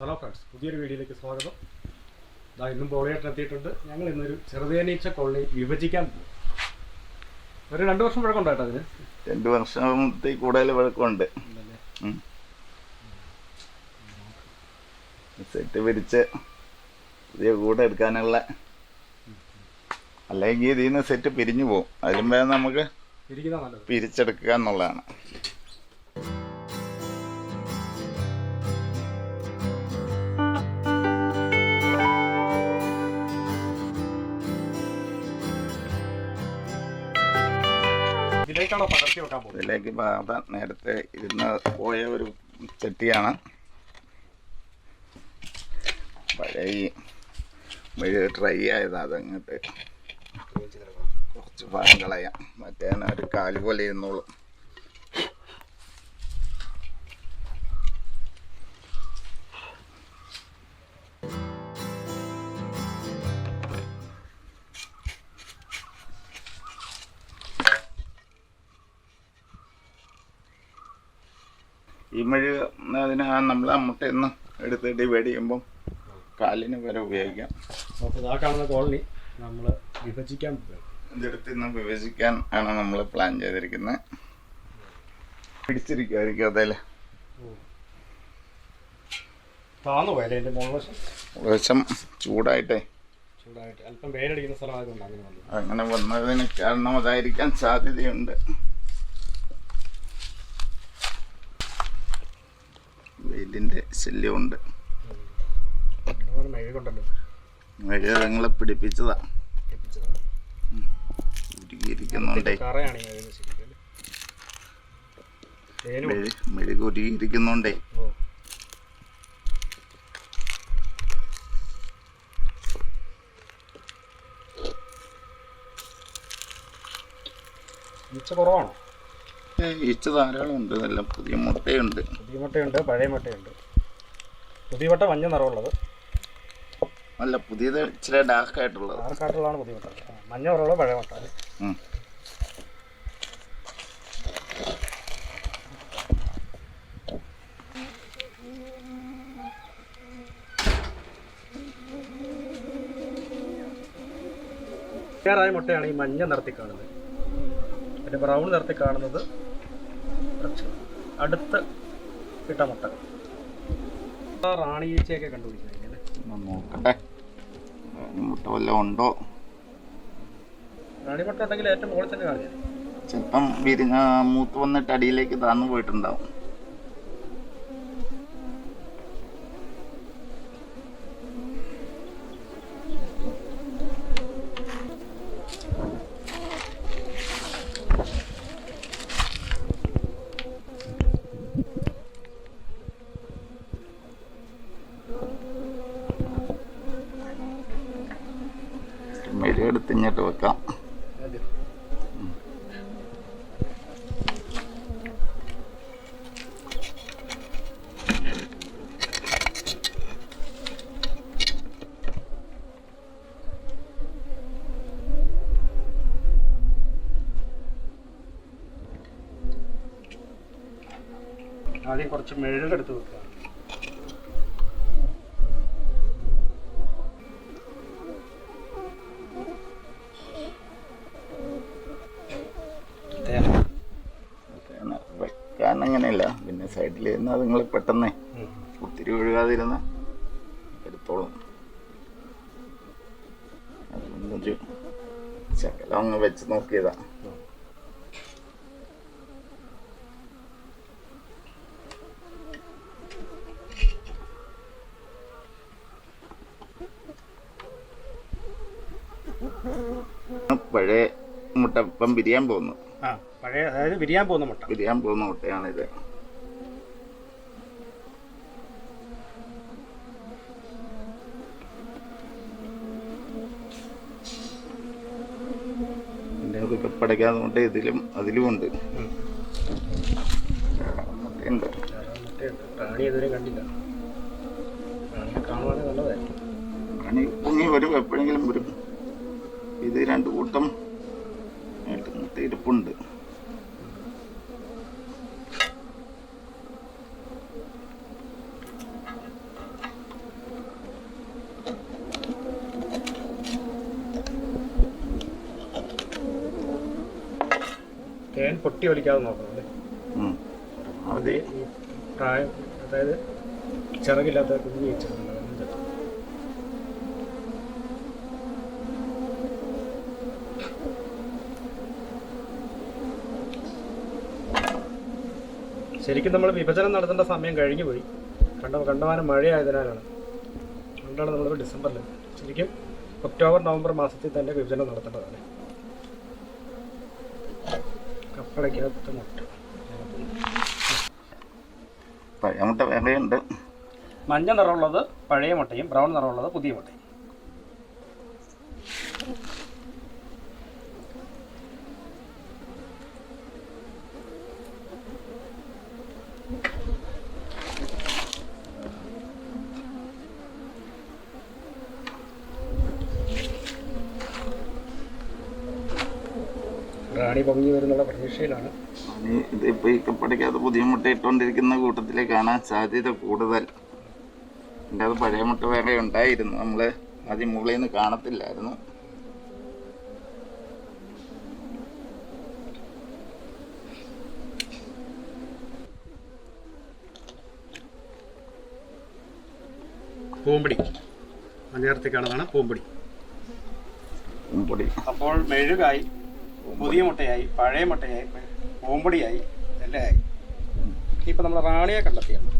Hello friends പുതിയൊരു വീഡിയോയിലേക്ക് സ്വാഗതം. ഇതാ ഇന്നും ബോളിയായിട്ട് എത്തിയിട്ടുണ്ട്. ഞങ്ങൾ ഇന്നൊരു ചെറുതേനീച്ച കോളനി വിഭജിക്കാൻ പോകും ഒരു രണ്ട് വർഷം പഴക്കമുണ്ടോ കേട്ടോ അതിന്? രണ്ടു വർഷം കൂടുതൽ വഴക്കമുണ്ട് ഉം. സെറ്റ് പിരിച്ച് പുതിയ കൂടെ എടുക്കാനുള്ള അല്ലെങ്കിൽ ഇതിൽ നിന്ന് സെറ്റ് പിരിഞ്ഞു പോകും അതിലും വേണം നമുക്ക് പിരിച്ചെടുക്കുക എന്നുള്ളതാണ്. ഇതിലേക്കാണോ പകർത്തി വെക്കാൻ പോകുന്നത്? ഇതിലേക്ക് നേരത്തെ ഇരുന്ന് പോയ ഒരു ചട്ടിയാണ്. പഴയ മെഴു ട്രൈ ആയതാണ് അതങ്ങോട്ട് കുറച്ച് ഭാഗം കളയാം മറ്റേ ഒരു കാൽ പോലെ ഇരുന്നോളൂ. അതിന് നമ്മൾ ആ മുട്ടയൊന്ന് എടുത്ത് ഡിവൈഡ് ചെയ്യുമ്പം കാലിന് വരെ ഉപയോഗിക്കാം. അപ്പോൾ ആ കാണുന്ന കോളനി. നമ്മൾ വിഭജിക്കാൻ ഇതെടുത്ത് ഇന്ന് വിഭജിക്കാൻ ആണ് നമ്മൾ പ്ലാൻ ചെയ്തിരിക്കുന്നത് പിടിച്ചിരിക്കുമായിരിക്കും അതല്ലേ താന്നു പോയല്ലേ എന്റെ മുളവശം വശം? ചൂടായിട്ടേ. ചൂടായിട്ട്. അല്പം വേരടിക്കുന്ന സ്ഥലമായതുകൊണ്ട് അങ്ങനെ വന്നതിന് കാരണം അതായിരിക്കാൻ സാധ്യതയുണ്ട്. വെയിലിന്റെ ശല്യമുണ്ട് മെഴുകങ്ങളെ പിടിപ്പിച്ചതാ. ഉരുകിയിരിക്കുന്നുണ്ടേ മെഴുക്. മെഴു ഈച്ച ധാരാളം ഉണ്ട്. നല്ല പുതിയ മുട്ടയുണ്ട്. പുതിയ മുട്ടയുണ്ട് പഴയ മുട്ടയുണ്ട്. പുതിയ മുട്ട മഞ്ഞ നിറമുള്ളത്. നല്ല പുതിയത് ഇച്ചിരി ഡാർക്കായിട്ടുള്ളത് ആർക്കാട്ടുള്ളതാണ് പുതിയ മുട്ട. മഞ്ഞ നിറമുള്ള പഴയ മുട്ട. ായ മുട്ടയാണ് ഈ മഞ്ഞ നിറത്തിൽ കാണുന്നത്. പിന്നെ ബ്രൗൺ നിറത്തിൽ കാണുന്നത് അടുത്ത ഇട്ട മുട്ട. റാണിയീച്ചയൊക്കെ റാണി കണ്ടുപിടിക്കുന്നത് നോക്കട്ടെ. അതിന് മുട്ട വല്ലതും ഉണ്ടോ? റാണി മുട്ട ഉണ്ടെങ്കിൽ ഏറ്റവും മുകളിൽ തന്നെ കാണില്ല ചിലപ്പം വിരിഞ്ഞ മൂത്ത് വന്നിട്ട് അടിയിലേക്ക് താന്നു പോയിട്ടുണ്ടാവും. ആദ്യം കുറച്ച് മെഴുകെടുത്ത് വെക്കുക. വെക്കാൻ അങ്ങനെയല്ല. പിന്നെ സൈഡിൽ അത് നിങ്ങൾ പെട്ടെന്ന്. ഒത്തിരി ഒഴുകാതിരുന്ന് എടുത്തോളും. അതൊന്നൊരു ശകലം അങ്ങ് വെച്ച് നോക്കിയതാ. പഴയ മുട്ട ഇപ്പം ബിരിയാൻ പോകുന്നു. ആ പഴയ അതായത് വിരിയാൻ പോകുന്ന മുട്ട. ബിരിയാൻ പോകുന്ന മുട്ടയാണിത്. കപ്പടയ്ക്കാതെ കൊണ്ട് ഇതിലും അതിലും ഉണ്ട് റാണി ഇതുവരെ കണ്ടില്ല. കാണുവാണെങ്കിൽ നല്ലതായിരുന്നു പൊങ്ങി വരും എപ്പോഴെങ്കിലും വരും ഇത് രണ്ട് കൂട്ടം ആയിട്ട് ഇരിപ്പുണ്ട്. തേൻ പൊട്ടി വലിക്കാതെ നോക്കണം അല്ലേ? അതായത് ചിറകില്ലാത്ത കുഞ്ഞു ചെറുത് ശരിക്കും നമ്മൾ വിഭജനം നടത്തേണ്ട സമയം കഴിഞ്ഞു പോയി. കണ്ട കണ്ടമാനം മഴയായതിനാലാണ്. അതുകൊണ്ടാണ് നമ്മൾ ഡിസംബറിൽ ശരിക്കും ഒക്ടോബർ നവംബർ മാസത്തിൽ തന്നെ വിഭജനം നടത്തേണ്ടതാണ്. കപ്പടയ്ക്കകത്ത് മുട്ട പഴയ മുട്ട വേറെയുണ്ട്. മഞ്ഞ നിറമുള്ളത് പഴയ മുട്ടയും ബ്രൗൺ നിറമുള്ളത് പുതിയ മുട്ടയും. റാണി പൊങ്ങി വരുന്നുള്ള പ്രതീക്ഷയിലാണ്. ഇനി ഇതിപ്പോ ഈ കപ്പടയ്ക്കകത്ത് പുതിയ മുട്ട ഇട്ടുകൊണ്ടിരിക്കുന്ന കൂട്ടത്തിൽ കാണാൻ സാധ്യത കൂടുതൽ. എന്റെ അത് പഴയ മുട്ട വേറെ ഉണ്ടായിരുന്നു. നമ്മൾ അതി മുകളിൽ നിന്ന് കാണത്തില്ലായിരുന്നു. പൂമ്പടി. മലയാളത്തിൽ കാണുന്നതാണ് പൂമ്പടി. പൂമ്പടി. അപ്പോൾ മെഴുകായി. പുതിയ മുട്ടയായി പഴയ മുട്ടയായി പൂമ്പടിയായി എല്ലാം ആയി ഇപ്പം നമ്മൾ റാണിയെ കണ്ടെത്തിയാണ്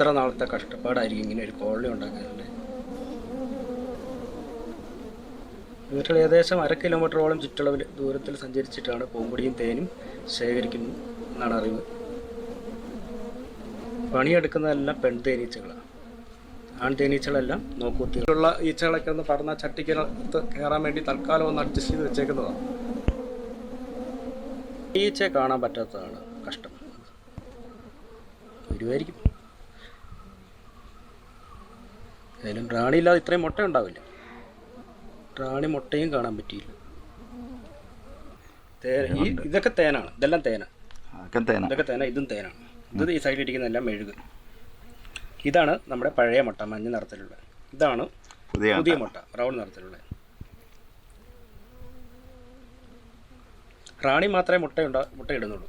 എത്ര നാളത്തെ കഷ്ടപ്പാടായിരിക്കും ഇങ്ങനെ ഒരു കോളി ഉണ്ടാക്കാറുണ്ട് വീട്ടിൽ ഏകദേശം അര കിലോമീറ്ററോളം ചുറ്റളവിൽ ദൂരത്തിൽ സഞ്ചരിച്ചിട്ടാണ് പൂമ്പൊടിയും തേനും ശേഖരിക്കുന്നത് എന്നാണ് അറിവ്. പണിയെടുക്കുന്നതെല്ലാം പെൺതേനീച്ചകളാണ്. ആൺതേനീച്ചകളെല്ലാം നോക്കൂത്തിയുള്ള ഈച്ചകളൊക്കെ ഒന്ന് പറഞ്ഞ ചട്ടിക്കകത്ത് കയറാൻ വേണ്ടി തൽക്കാലം ഒന്ന് അഡ്ജസ്റ്റ് ചെയ്ത് വെച്ചേക്കുന്നതാണ്. ഈച്ചയെ കാണാൻ പറ്റാത്തതാണ് കഷ്ടം. ഇരുവായിരിക്കും ഏതായാലും റാണി ഇല്ലാതെ ഇത്രയും മുട്ട ഉണ്ടാവില്ല. റാണി മുട്ടയും കാണാൻ പറ്റിയില്ല. ഈ ഇതൊക്കെ തേനാണ്. ഇതെല്ലാം തേന. അതൊക്കെ തേന. ഇതൊക്കെ തേന. ഇതും തേനാണ്. ഇത് ഈ സൈഡിൽ ഇരിക്കുന്നതെല്ലാം മെഴുക്. ഇതാണ് നമ്മുടെ പഴയ മുട്ട മഞ്ഞ നിറത്തിലുള്ള. ഇതാണ് പുതിയ മുട്ട. ബ്രൗൺ നിറത്തിലുള്ള. റാണി മാത്രമേ മുട്ട ഉണ്ടാ മുട്ട ഇടുന്നുള്ളൂ.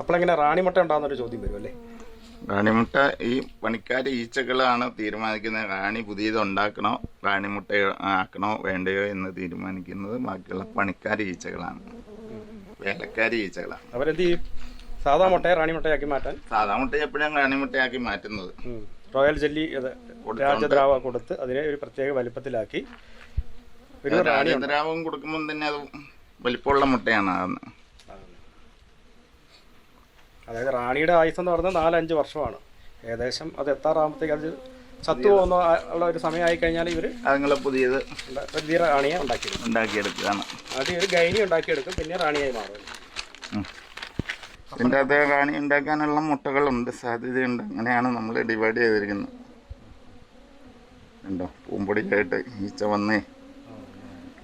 അപ്പോഴെങ്ങനെ റാണി മുട്ട ഉണ്ടാകുന്നൊരു ചോദ്യം വരുമല്ലേ അല്ലേ? റാണിമുട്ട ഈ പണിക്കാർ ഈച്ചകളാണ് തീരുമാനിക്കുന്നത്. റാണി പുതിയത് ഉണ്ടാക്കണോ റാണിമുട്ട ആക്കണോ വേണ്ടയോ എന്ന് തീരുമാനിക്കുന്നത് ബാക്കിയുള്ള പണിക്കാർ ഈച്ചകളാണ്. വേലക്കാരി ഈച്ചകളാണ്. അവരെന്ത് ചെയ്യും? സാധാ മുട്ടയെ റാണിമുട്ടയാക്കി മാറ്റാൻ? സാധാ മുട്ട എപ്പോഴും റാണിമുട്ടയാക്കി മാറ്റുന്നത്. റോയൽ ജെല്ലി രാജദ്രാവ കൊടുത്ത് അതിനെ ഒരു പ്രത്യേക വലിപ്പത്തിലാക്കി. രാജദ്രാവം കൊടുക്കുമ്പോൾ തന്നെ അത് വലിപ്പമുള്ള മുട്ടയാണ്. ആകുന്നത് അതായത് റാണിയുടെ ആയുസ് എന്ന് പറഞ്ഞാൽ നാലഞ്ച് വർഷമാണ്. ഏകദേശം അത് എത്താറാകുമ്പോഴത്തേക്ക് അത് ചത്തു പോകുന്ന ഉള്ള ഒരു സമയമായി കഴിഞ്ഞാൽ ഇവർ അതുങ്ങളെ പുതിയത് പുതിയ റാണിയെ ഉണ്ടാക്കിയെടുക്കും. ഉണ്ടാക്കിയെടുക്കുകയാണ്. ആദ്യം ഒരു ഗൈനി ഉണ്ടാക്കിയെടുക്കും പിന്നെ റാണിയായി മാറും. ഇതിന്റെ അകത്ത് റാണി ഉണ്ടാക്കാനുള്ള മുട്ടകളുണ്ട് സാധ്യതയുണ്ട്. അങ്ങനെയാണ് നമ്മൾ ഡിവൈഡ് ചെയ്തിരിക്കുന്നത്. ഉണ്ടോ? പൂമ്പൊടിക്കായിട്ട് ഈച്ച വന്നേ.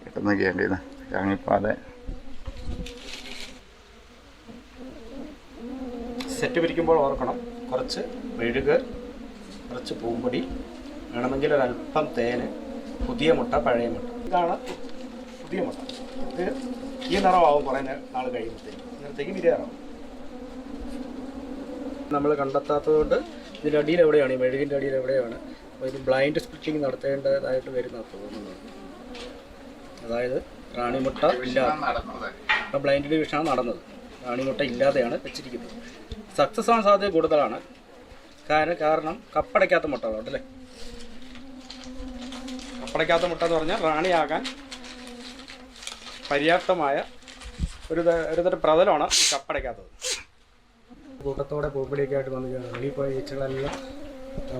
പെട്ടെന്ന് കയറിയത് ഇറങ്ങിപ്പാതെ സെറ്റ് പിരിക്കുമ്പോൾ ഓർക്കണം. കുറച്ച് മെഴുക് കുറച്ച് പൂമ്പൊടി വേണമെങ്കിൽ ഒരല്പം തേന് പുതിയ മുട്ട പഴയ മുട്ട. ഇതാണ് പുതിയ മുട്ട. ഇത് ഈ നിറമാവും കുറേ നാൾ കഴിയുമ്പോഴത്തേക്ക്. ഇന്നത്തേക്ക് വിരയാറാവും നമ്മൾ കണ്ടെത്താത്തതുകൊണ്ട് ഇതിന്റെ അടിയിൽ എവിടെയാണ്? ഈ മെഴുകിന്റെ അടിയിൽ എവിടെയാണ്? അപ്പോൾ ഇത് ബ്ലൈൻഡ് സ്റ്റിച്ചിങ് നടത്തേണ്ടതായിട്ട് വരുന്ന തോന്നുന്നത് അതായത് റാണിമുട്ട ഇല്ല ബ്ലൈൻഡ് ഡിവിഷനാണ് നടന്നത്. റാണിമുട്ട ഇല്ലാതെയാണ് വെച്ചിരിക്കുന്നത്. സക്സസ് ആവാൻ സാധ്യത കൂടുതലാണ്. കാരണം കാരണം കപ്പടയ്ക്കാത്ത മുട്ടകളുണ്ട് അല്ലേ? കപ്പടയ്ക്കാത്ത മുട്ട എന്ന് പറഞ്ഞാൽ റാണിയാകാൻ പര്യാപ്തമായ ഒരു ഒരു തരം പ്രതലമാണ് ഈ കപ്പടയ്ക്കാത്തത്. കൂട്ടത്തോടെ പൂപ്പടിയൊക്കെ ആയിട്ട് വന്ന് വെളിയിൽ പോയ ഈച്ചകളെല്ലാം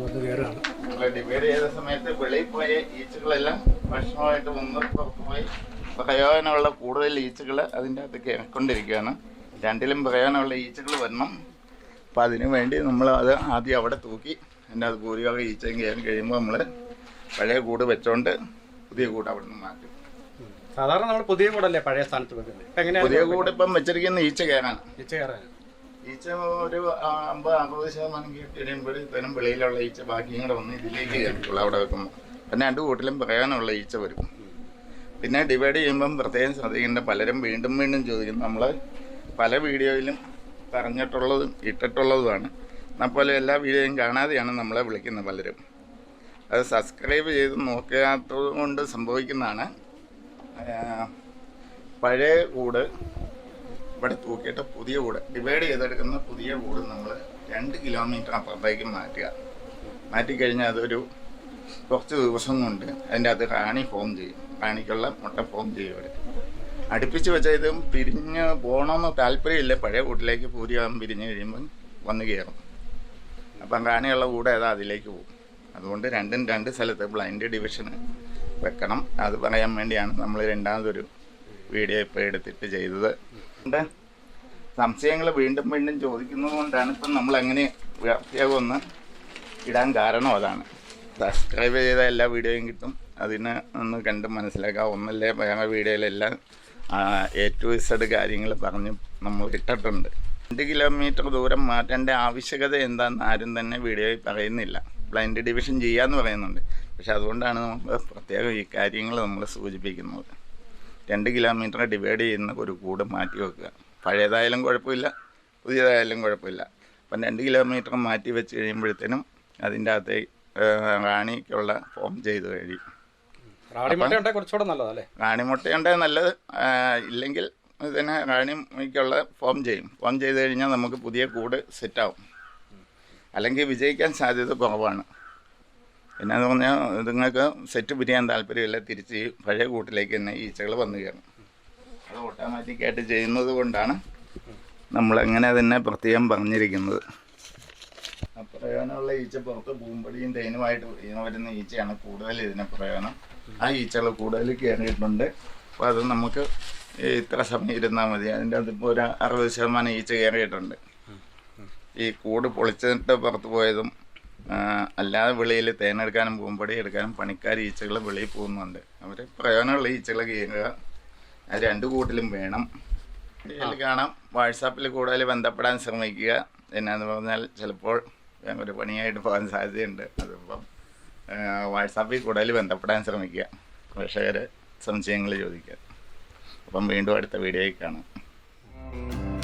വന്ന് കയറുകയാണ്. നമ്മൾ ഡിവൈഡ് ചെയ്ത സമയത്ത് വെളിയിൽ പോയ ഈച്ചകളെല്ലാം ഭക്ഷണമായിട്ട് വന്ന് പുറത്തുപോയി പ്രയോജനമുള്ള കൂടുതൽ ഈച്ചകൾ അതിന്റെ അകത്ത് കയറിക്കൊണ്ടിരിക്കുകയാണ് രണ്ടിലും പ്രയോജനമുള്ള ഈച്ചകൾ വരണം. അപ്പം അതിനു വേണ്ടി നമ്മൾ അത് ആദ്യം അവിടെ തൂക്കി അതിന്റെ അത് ഭൂരിഭാഗം ഈച്ചയും കയറി കഴിയുമ്പോൾ നമ്മൾ പഴയ കൂട് വെച്ചോണ്ട് പുതിയ കൂട് അവിടെ നിന്ന് മാറ്റും. സാധാരണ നമ്മൾ പുതിയ കൂടല്ലേ പഴയ സ്ഥാനത്ത് വെക്കുന്നത്? പുതിയ കൂട് ഇപ്പം വെച്ചിരിക്കുന്ന ഈച്ച കയറാണ് ഈച്ച കയറാൻ ഈച്ച ഒരു അമ്പത് അറുപത് ശതമാനം കഴിയുമ്പോഴത്തേനും വെളിയിലുള്ള ഈച്ച ബാക്കിയും കൂടെ വന്ന് ഇതിലേക്ക് കയറിക്കുള്ളൂ അവിടെ വെക്കുമ്പോൾ പിന്നെ രണ്ട് കൂട്ടിലും പറയാനുള്ള ഈച്ച വരും. പിന്നെ ഡിവൈഡ് ചെയ്യുമ്പം പ്രത്യേകം ശ്രദ്ധിക്കേണ്ട പലരും വീണ്ടും വീണ്ടും ചോദിക്കും നമ്മൾ പല വീഡിയോയിലും പറഞ്ഞിട്ടുള്ളതും ഇട്ടിട്ടുള്ളതുമാണ്. അപ്പോൾ എല്ലാ വീഡിയോയും കാണാതെയാണ് നമ്മളെ വിളിക്കുന്നത് പലരും. അത് സബ്സ്ക്രൈബ് ചെയ്ത് നോക്കാത്തത് കൊണ്ട് സംഭവിക്കുന്നതാണ്. പഴയ കൂട് ഇവിടെ തൂക്കിയിട്ട് പുതിയ കൂട് ഡിവൈഡ് ചെയ്തെടുക്കുന്ന പുതിയ കൂട് നമ്മൾ രണ്ട് കിലോമീറ്റർ അപ്പുറത്തേക്ക് മാറ്റുക. മാറ്റിക്കഴിഞ്ഞാൽ അതൊരു കുറച്ച് ദിവസം കൊണ്ട് അതിന്റെ അകത്ത് റാണി ഫോം ചെയ്യും. റാണിക്കുള്ള മുട്ട ഫോം ചെയ്യും അവർ അടുപ്പിച്ച് വെച്ച ഇത് പിരിഞ്ഞ് പോകണമെന്ന് താല്പര്യമില്ല. പഴയ കൂട്ടിലേക്ക് പൂരിയാകും പിരിഞ്ഞ് കഴിയുമ്പം വന്ന് കയറും അപ്പം കാണിയുള്ള കൂടെ ഏതാ അതിലേക്ക് പോകും. അതുകൊണ്ട് രണ്ടും രണ്ട് സ്ഥലത്ത് ബ്ലൈൻഡ് ഡിവിഷന് വെക്കണം. അത് പറയാൻ വേണ്ടിയാണ് നമ്മൾ രണ്ടാമതൊരു വീഡിയോ ഇപ്പോൾ എടുത്തിട്ട് ചെയ്തത്. സംശയങ്ങൾ വീണ്ടും വീണ്ടും ചോദിക്കുന്നത് കൊണ്ടാണ് ഇപ്പം നമ്മൾ അങ്ങനെ പ്രത്യേകം ഒന്ന് ഇടാൻ കാരണം അതാണ്. സബ്സ്ക്രൈബ് ചെയ്ത എല്ലാ വീഡിയോയും കിട്ടും. അതിനെ ഒന്ന് കണ്ട് മനസ്സിലാക്കാം. ഒന്നല്ലേ വേറെ വീഡിയോയിലെല്ലാം എ ടു ഇസഡ് കാര്യങ്ങൾ പറഞ്ഞ് നമ്മൾ ഇട്ടിട്ടുണ്ട് രണ്ട് കിലോമീറ്റർ ദൂരം മാറ്റേണ്ട ആവശ്യകത എന്താണെന്ന് ആരും തന്നെ വീഡിയോയിൽ പറയുന്നില്ല. ബ്ലൈൻഡ് ഡിവിഷൻ ചെയ്യാന്ന് പറയുന്നുണ്ട്. പക്ഷെ അതുകൊണ്ടാണ് നമ്മൾ പ്രത്യേകം ഈ കാര്യങ്ങൾ നമ്മൾ സൂചിപ്പിക്കുന്നത്. രണ്ട് കിലോമീറ്റർ ഡിവൈഡ് ചെയ്യുന്ന ഒരു കൂട് മാറ്റി വെക്കുക. പഴയതായാലും കുഴപ്പമില്ല പുതിയതായാലും കുഴപ്പമില്ല. അപ്പം രണ്ട് കിലോമീറ്റർ മാറ്റി വെച്ച് കഴിയുമ്പോഴത്തേനും അതിന്റെ അകത്ത് റാണിക്കുള്ള ഫോം ചെയ്ത് കഴിയും. റാണി മുട്ട ഉണ്ടെങ്കിൽ കുറച്ചുകൂടെ റാണിമുട്ടയുണ്ട് നല്ലത്. ഇല്ലെങ്കിൽ ഇതിനെ റാണിക്കുള്ള ഫോം ചെയ്യും. ഫോം ചെയ്ത് കഴിഞ്ഞാൽ നമുക്ക് പുതിയ കൂട് സെറ്റാവും. അല്ലെങ്കിൽ വിജയിക്കാൻ സാധ്യത കുറവാണ്. പിന്നെ എന്ന് പറഞ്ഞാൽ നിങ്ങൾക്ക് സെറ്റ് പിരിയാൻ താല്പര്യമില്ല തിരിച്ച് പഴയ കൂട്ടിലേക്ക് തന്നെ ഈച്ചകൾ വന്നു കയറും. അത് ഓട്ടോമാറ്റിക്കായിട്ട് ചെയ്യുന്നത് കൊണ്ടാണ് നമ്മളങ്ങനെ തന്നെ പ്രത്യേകം പറഞ്ഞിരിക്കുന്നത്. പ്രയോജനമുള്ള ഈച്ച പുറത്ത് പൂമ്പടിയും തേനുമായിട്ട് വരുന്ന ഈച്ചയാണ് കൂടുതൽ ഇതിന് പ്രയോജനം. ആ ഈച്ചകൾ കൂടുതൽ കയറിയിട്ടുണ്ട് അപ്പോൾ അത് നമുക്ക് ഇത്ര സമയം ഇരുന്നാൽ മതി. അതിന്റെ അതിപ്പോൾ ഒരു അറുപത് ശതമാനം ഈച്ച കയറിയിട്ടുണ്ട് ഈ കൂട് പൊളിച്ചിട്ട് പുറത്ത് പോയതും അല്ലാതെ വെളിയിൽ തേനെടുക്കാനും പൂമ്പടി എടുക്കാനും പണിക്കാർ ഈച്ചകൾ വെളിയിൽ പോകുന്നുണ്ട്. അവർ പ്രയോജനമുള്ള ഈച്ചകൾ കയറുക രണ്ട് കൂട്ടിലും വേണം. ഇതിൽ കാണാം. വാട്സാപ്പിൽ കൂടുതൽ ബന്ധപ്പെടാൻ ശ്രമിക്കുക. എന്നാന്ന് പറഞ്ഞാൽ ചിലപ്പോൾ ഒരു പണിയായിട്ട് പോകാൻ സാധ്യതയുണ്ട്. അതിപ്പം വാട്സാപ്പിൽ കൂടുതൽ ബന്ധപ്പെടാൻ ശ്രമിക്കുക. പ്രേക്ഷകർ സംശയങ്ങൾ ചോദിക്കുക. അപ്പം വീണ്ടും അടുത്ത വീഡിയോയിൽ കാണാം.